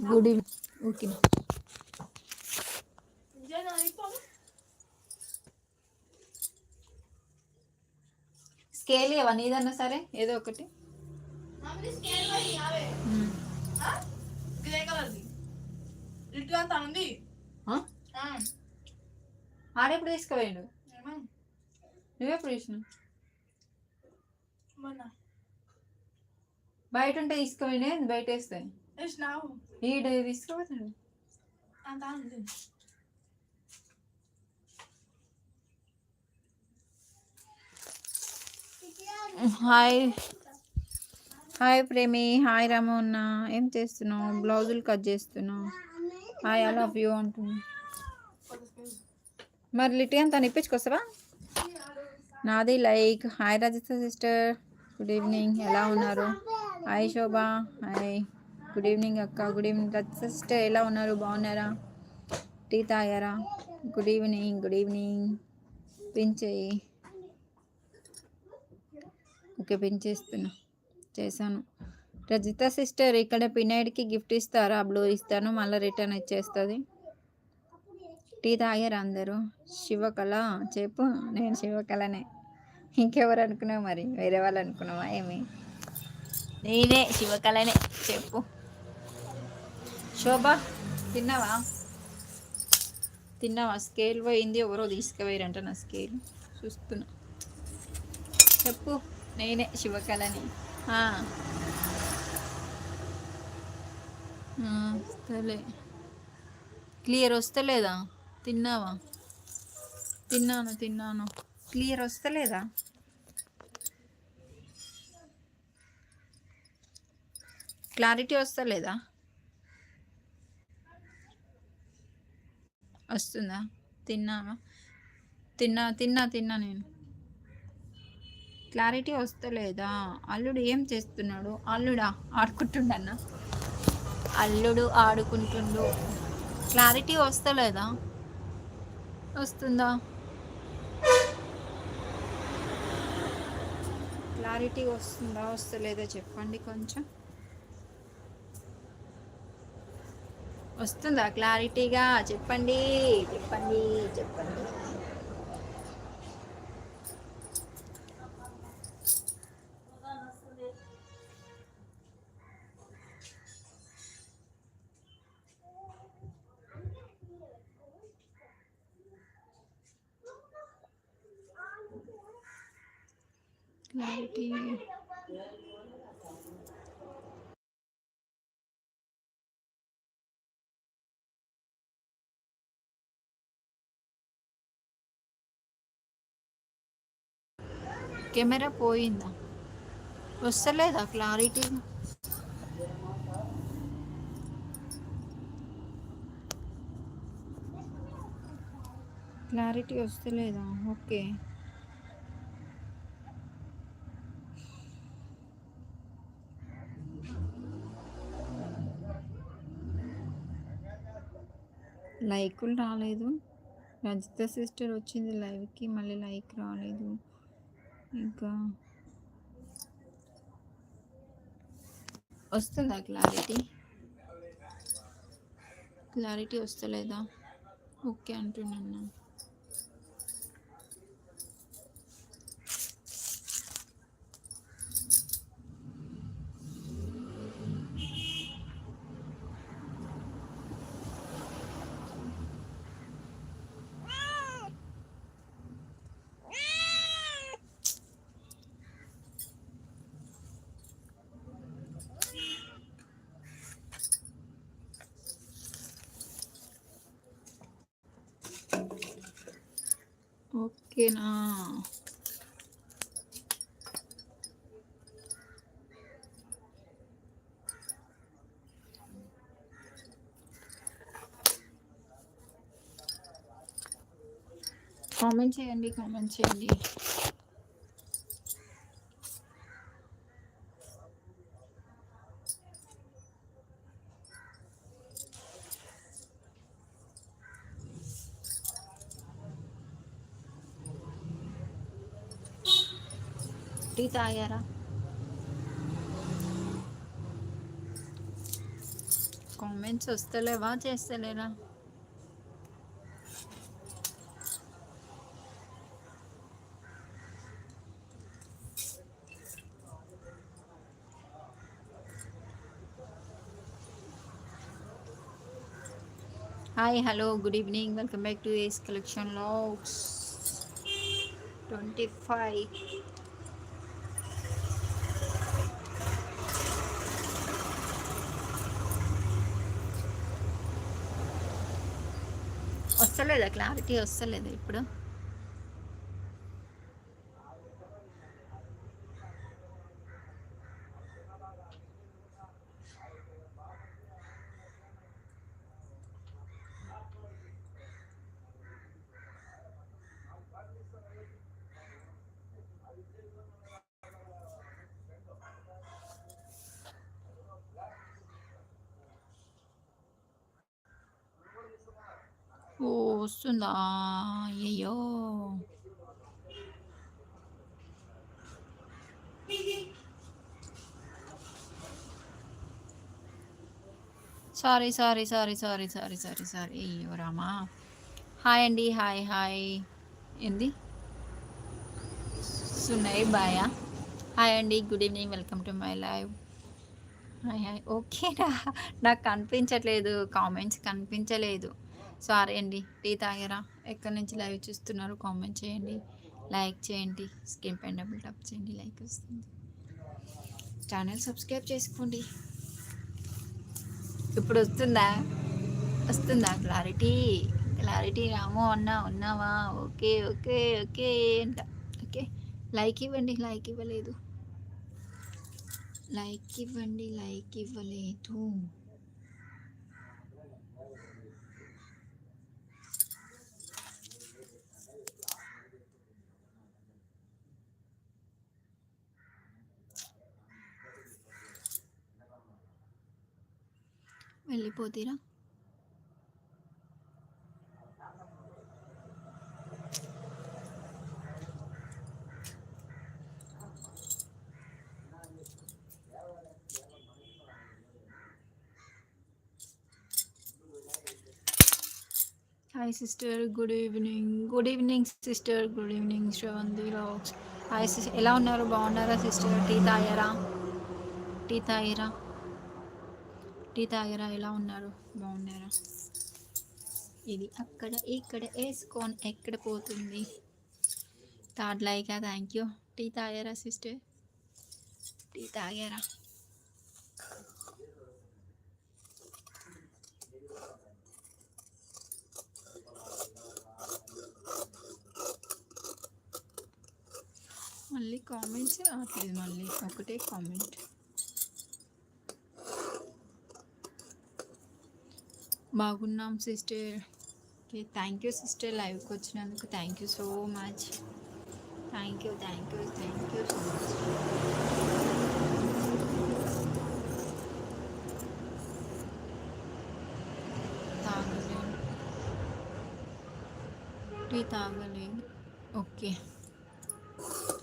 Good evening okay scale ఇవ్వ నీదన్నా సరే? ఏదో ఒకటి. మ్మ్. గ్రే కలర్ది ఇటు అంతా ఉంది ఆ? ఆడెప్పుడు తీసుకుపోయాడు? నువ్వెప్పుడు చూసినావు? బయట ఉంటే తీసుకుపోయినా బయట వేస్తాయి ఈడ తీసుకుపోతాడు hi hi Premi hi Ramanna ఏం చేస్తున్నావు? బ్లౌజులు కట్ చేస్తున్నావు. హాయ్ ఐ లవ్ యూ అంటున్నా మరి లిటి అంతా ఇప్పించుకొస్తావా? నాది like. Hi Rajitha sister good evening ఎలా ఉన్నారు? Hi Shobha hi good evening అక్క. గుడ్ ఈవినింగ్ సిస్టర్ ఎలా ఉన్నారు? బాగున్నారా? టీ తాగారా? గుడ్ ఈవినింగ్ గుడ్ ఈవినింగ్ పెంచేయి ఓకే పెంచేస్తున్నా చేశాను. రజిత సిస్టర్ ఇక్కడ పినాయిడ్కి గిఫ్ట్ ఇస్తారా? బ్లూ ఇస్తాను. మళ్ళీ రిటర్న్ ఇచ్చేస్తుంది టీ తాగారు అందరూ? శివకళ? చెప్పు. నేను శివకళనే. ఇంకెవరు అనుకున్నావు మరి? వేరే వాళ్ళు అనుకున్నావా? ఏమి? నేనే శివకళనే. చెప్పు. శోభ తిన్నావా? తిన్నావా? స్కేల్ పోయింది ఎవరో తీసుకుపోయారంట నా స్కేల్. చూస్తున్నా. చెప్పు నేనే శివకళని వస్తలే. క్లియర్ వస్తలేదా? తిన్నావా? తిన్నాను తిన్నాను. క్లియర్ వస్తలేదా? క్లారిటీ వస్తలేదా? వస్తుందా? తిన్నావా? తిన్నా తిన్నా తిన్నా నేను. క్లారిటీ వస్తలేదా? అల్లుడు ఏం చేస్తున్నాడు? అల్లుడా ఆడుకుంటుండన్నా? అల్లుడు ఆడుకుంటుండు. క్లారిటీ వస్తలేదా? వస్తుందా? క్లారిటీ వస్తుందా వస్తలేదా? చెప్పండి కొంచెం. వస్తుందా? క్లారిటీగా చెప్పండి చెప్పండి చెప్పండి. క్లారిటీ కెమెరా పోయిందా? వస్తలేదా క్లారిటీ? క్లారిటీ వస్తలేదా? ఓకే. లైకులు రాలేదు. రజిత సిస్టర్ వచ్చింది లైవ్కి మళ్ళీ లైక్ రాలేదు. ఇంకా వస్తుందా క్లారిటీ? క్లారిటీ వస్తలేదా? ఓకే అంటున్నాను ินอะคอมเมนต์เชนดีคอมเมนต์เชนดี టీ తాగారా? కామెంట్స్ వస్తలేవా? చేస్తలేరా? Hi hello good evening welcome back to ace collection logs twenty five వస్తలేదా? క్లారిటీ వస్తలేదా ఇప్పుడు? ఓ వస్తుందా? అయ్యో sorry sorry sorry sorry sorry sorry sorry. అయ్యో రామా. హాయ్ అండి హాయ్ హాయ్. ఏంది? సున్నాయి బాయా హాయ్ అండి good evening welcome to my live. Hi hi. ఓకేనా నాకు కనిపించట్లేదు. కామెంట్స్ కనిపించలేదు. సారీ అండి. టీ తాగారా? ఎక్కడి నుంచి లైవ్ చూస్తున్నారు? కామెంట్ చేయండి. లైక్ చేయండి. స్కిన్ పైన డబుల్ టప్ చేయండి. లైక్ వస్తుంది. ఛానల్ సబ్స్క్రైబ్ చేసుకోండి. ఇప్పుడు వస్తుందా? వస్తుందా? క్లారిటీ? క్లారిటీ రామో అన్నా ఉన్నావా? ఓకే ఓకే ఓకే అంట. ఓకే. లైక్ ఇవ్వండి. లైక్ ఇవ్వలేదు. లైక్ ఇవ్వండి. లైక్ ఇవ్వలేదు. వెళ్ళిపోతీరా? Hi sister good evening good evening sister good evening Sravanthi rocks hi sister ఎలా ఉన్నారు? బాగున్నారా సిస్టర్ టీ తాగారా? టీ తాగారా? టీ తాగిరా? ఎలా ఉన్నారు? బాగున్నారా? ఇది అక్కడ ఇక్కడ వేసుకొని ఎక్కడ పోతుంది? థర్డ్ లైకా థ్యాంక్ యూ. టీ తాగారా సిస్టర్? టీ తాగారా? మళ్ళీ కామెంట్స్ రావట్లేదు మళ్ళీ ఒకటే కామెంట్. బాగున్నాం sister. Okay thank you sister లైవ్కి వచ్చినందుకు. Thank you so much. Thank you thank you thank you so much. తాగలేదు టీ తాగలేదు ఓకే.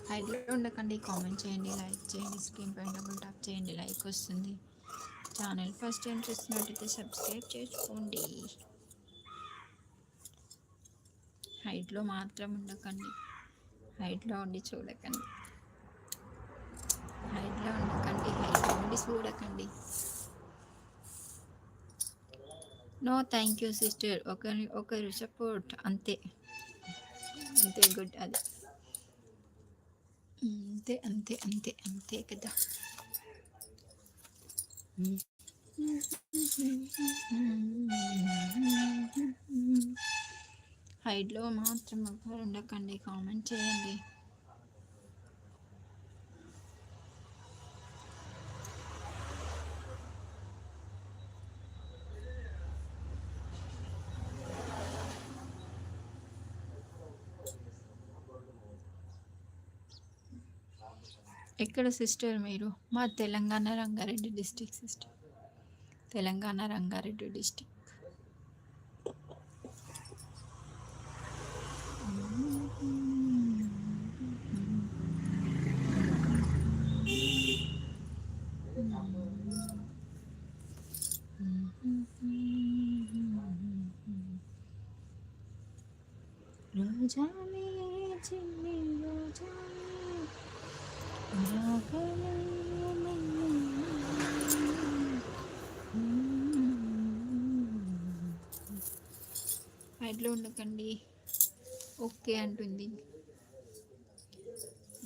హైడ్లో ఉండకండి. కామెంట్ చేయండి లైక్ చేయండి స్క్రీన్ పైన డబుల్ టాప్ చేయండి లైక్ వస్తుంది. ఛానల్. ఫస్ట్ టైం చూస్తున్నట్టయితే సబ్స్క్రైబ్ చేసుకోండి. హైట్లో మాత్రం ఉండకండి. హైట్లో ఉండి చూడకండి. హైట్లో ఉండకండి. హైట్లో ఉండి చూడకండి. No thank you sister. ఒకరి ఒకరు సపోర్ట్ అంతే. అంతే గుడ్ అది. అంతే అంతే అంతే అంతే కదా. హైట్లో మాత్రం ఉండకండి కామెంట్ చేయండి. ఎక్కడ సిస్టర్ మీరు? మా Telangana Rangareddy district sister. Telangana Rangareddy district. హైట్లో ఉండకండి. ఓకే అంటుంది.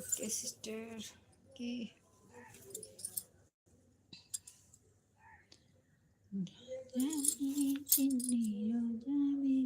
Okay sister. ఓకే. రాజావే చిన్ని రోజావే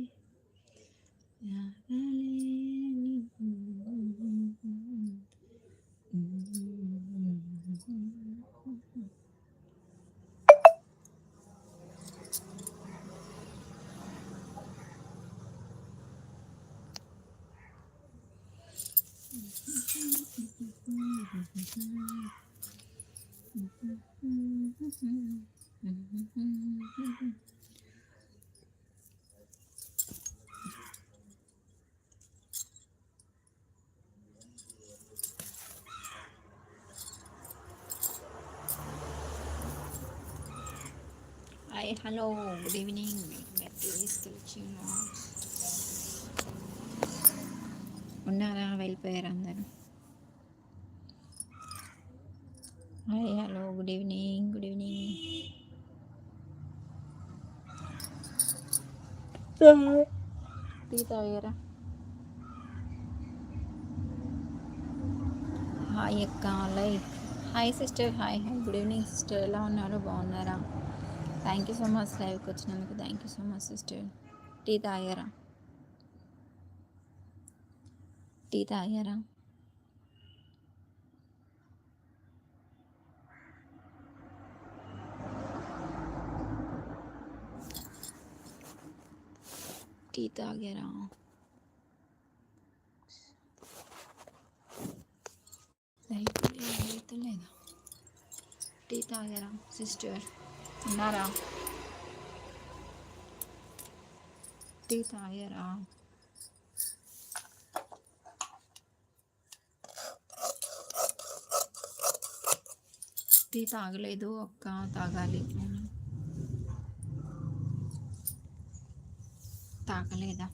హాయ్ హలో గుడ్ ఈవినింగ్ ఉన్నారా? వెళ్ళిపోయారు అందరూ? Hi hello good evening good evening tea తాగారా? హాయ్ అక్క like hi sister hi hi good evening sister ఎలా ఉన్నారు? బాగున్నారా? థ్యాంక్ యూ సో మచ్ లైవ్కి వచ్చినందుకు thank you so much sister tea తాగారా టీ తాగారా టీ తాగారా లైట్ అయితే లేదా టీ తాగారా సిస్టర్ ఉన్నారా టీ తాగారా టీ తాగలేదు ఒక్క తాగాలి తాగలేదా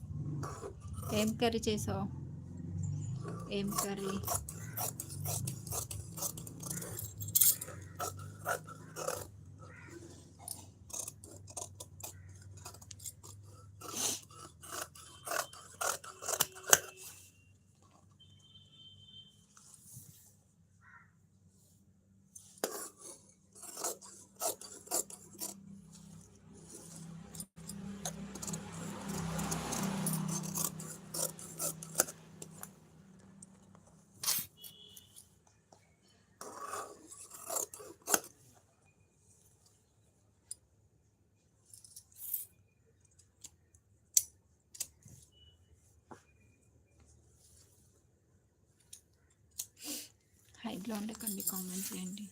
ఏం కర్రీ చేసావు ఏం కర్రీ హైట్లో ఉండకండి కామెంట్స్ ఏంటి?